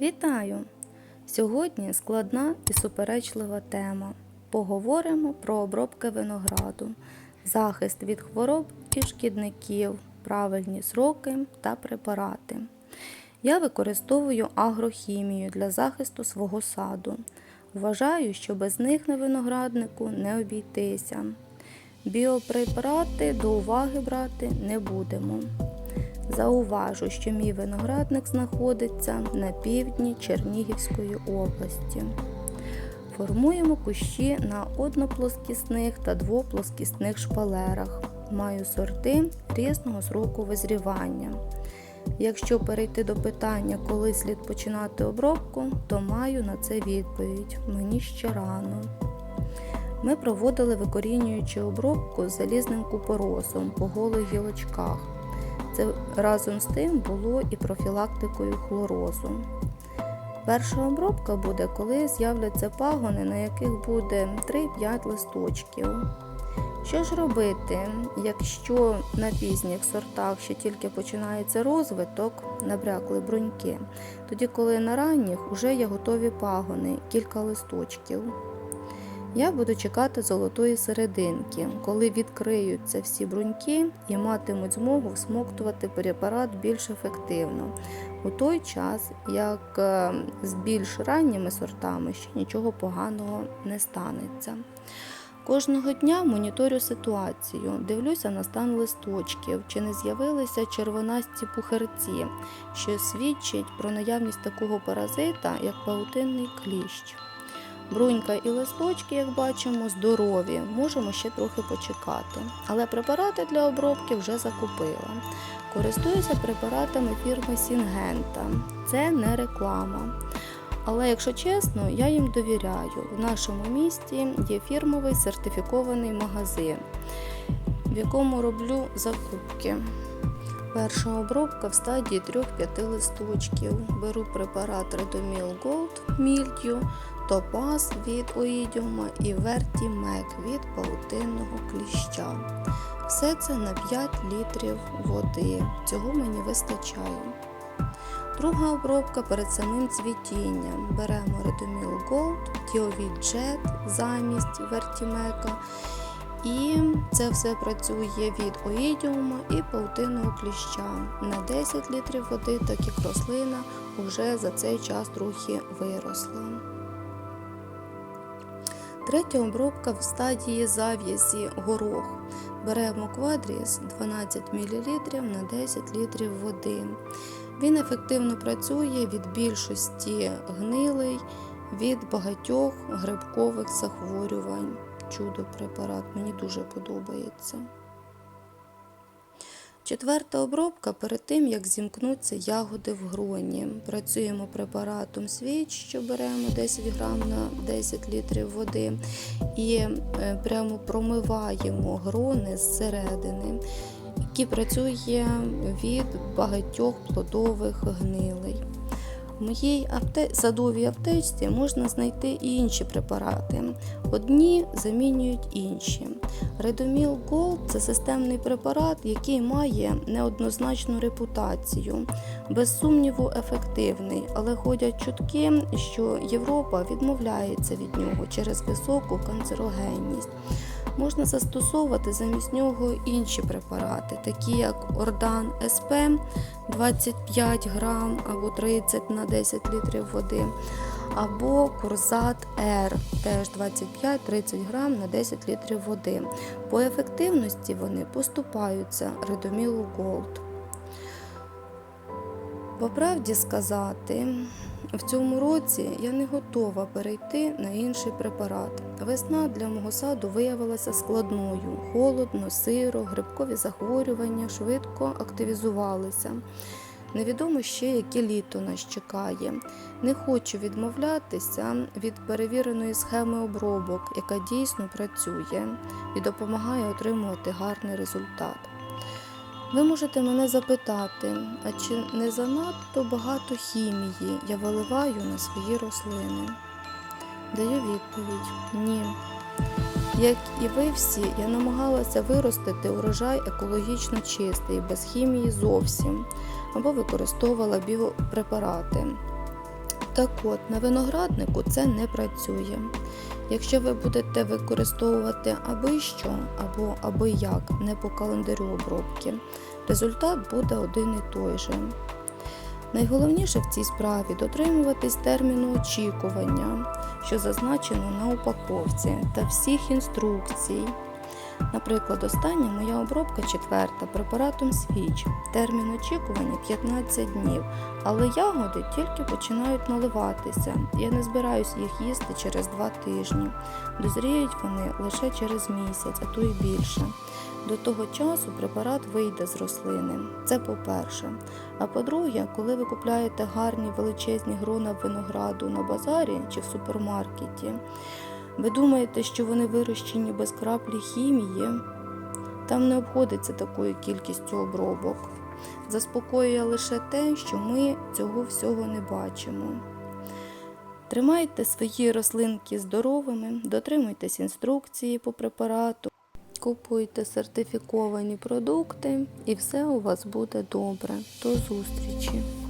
Вітаю! Сьогодні складна і суперечлива тема. Поговоримо про обробки винограду, захист від хвороб і шкідників, правильні сроки та препарати. Я використовую агрохімію для захисту свого саду. Вважаю, що без них на винограднику не обійтися. Біопрепарати до уваги брати не будемо. Зауважу, що мій виноградник знаходиться на півдні Чернігівської області. Формуємо кущі на одноплоскісних та двоплоскісних шпалерах. Маю сорти різного сроку визрівання. Якщо перейти до питання, коли слід починати обробку, то маю на це відповідь. Мені ще рано. Ми проводили викорінюючу обробку з залізним купоросом по голих гілочках. Це разом з тим було і профілактикою хлорозу. Перша обробка буде, коли з'являться пагони, на яких буде 3-5 листочків. Що ж робити, якщо на пізніх сортах ще тільки починається розвиток, набрякли бруньки, тоді коли на ранніх вже є готові пагони, кілька листочків. Я буду чекати золотої серединки, коли відкриються всі бруньки і матимуть змогу всмоктувати препарат більш ефективно. У той час, як е, з більш ранніми сортами ще нічого поганого не станеться. Кожного дня моніторю ситуацію, дивлюся на стан листочків, чи не з'явилися червонасті пухарці, що свідчить про наявність такого паразита, як паутинний кліщ. Брунька і листочки, як бачимо, здорові, можемо ще трохи почекати. Але препарати для обробки вже закупила. Користуюся препаратами фірми Сінгента. Це не реклама. Але якщо чесно, я їм довіряю. В нашому місті є фірмовий сертифікований магазин, в якому роблю закупки. Перша обробка в стадії 3-5 листочків. Беру препарат Redomil Gold мільдю, Топаз від оїдіума і Вертімек від паутинного кліща. Все це на 5 літрів води. Цього мені вистачає. Друга обробка перед самим цвітінням. Беремо Redomil Gold, Diovid Jet замість Вертімека. І це все працює від оїдіума і паутинного кліща. На 10 літрів води, так як рослина вже за цей час трохи виросла. Третя обробка в стадії зав'язі горох. Беремо квадріс 12 мл на 10 літрів води. Він ефективно працює від більшості гнилий, від багатьох грибкових захворювань. Чудо препарат, мені дуже подобається. Четверта обробка перед тим, як зімкнуться ягоди в гроні. Працюємо препаратом свіч, що беремо 10 грам на 10 літрів води, і е, прямо промиваємо грони зсередини, які працює від багатьох плодових гнилей. В моїй апте... садовій аптечці можна знайти і інші препарати. Одні замінюють інші. Redomil Gold – це системний препарат, який має неоднозначну репутацію, без сумніву, ефективний, але ходять чутки, що Європа відмовляється від нього через високу канцерогенність. Можна застосовувати замість нього інші препарати, такі як Ордан СП 25 грам або 30 на 10 літрів води, або Курзат Р теж 25-30 грам на 10 літрів води. По ефективності вони поступаються Редомілу Голд. По правді сказати, в цьому році я не готова перейти на інший препарат. Весна для мого саду виявилася складною. Холодно, сиро, грибкові захворювання швидко активізувалися. Невідомо ще, яке літо нас чекає. Не хочу відмовлятися від перевіреної схеми обробок, яка дійсно працює і допомагає отримувати гарний результат. Ви можете мене запитати, а чи не занадто багато хімії я виливаю на свої рослини? Даю відповідь ні. Як і ви всі, я намагалася виростити урожай екологічно чистий, без хімії зовсім, або використовувала біопрепарати. Так от, на винограднику це не працює. Якщо ви будете використовувати аби що або аби як не по календарю обробки, результат буде один і той же. Найголовніше в цій справі дотримуватись терміну очікування, що зазначено на упаковці та всіх інструкцій. Наприклад, остання моя обробка четверта препаратом свіч. Термін очікування 15 днів, але ягоди тільки починають наливатися. Я не збираюсь їх їсти через два тижні. Дозріють вони лише через місяць, а то й більше. До того часу препарат вийде з рослини. Це по-перше. А по-друге, коли ви купляєте гарні величезні грона винограду на базарі чи в супермаркеті, ви думаєте, що вони вирощені без краплі хімії? Там не обходиться такою кількістю обробок. Заспокоює лише те, що ми цього всього не бачимо. Тримайте свої рослинки здоровими, дотримуйтесь інструкції по препарату, купуйте сертифіковані продукти і все у вас буде добре. До зустрічі!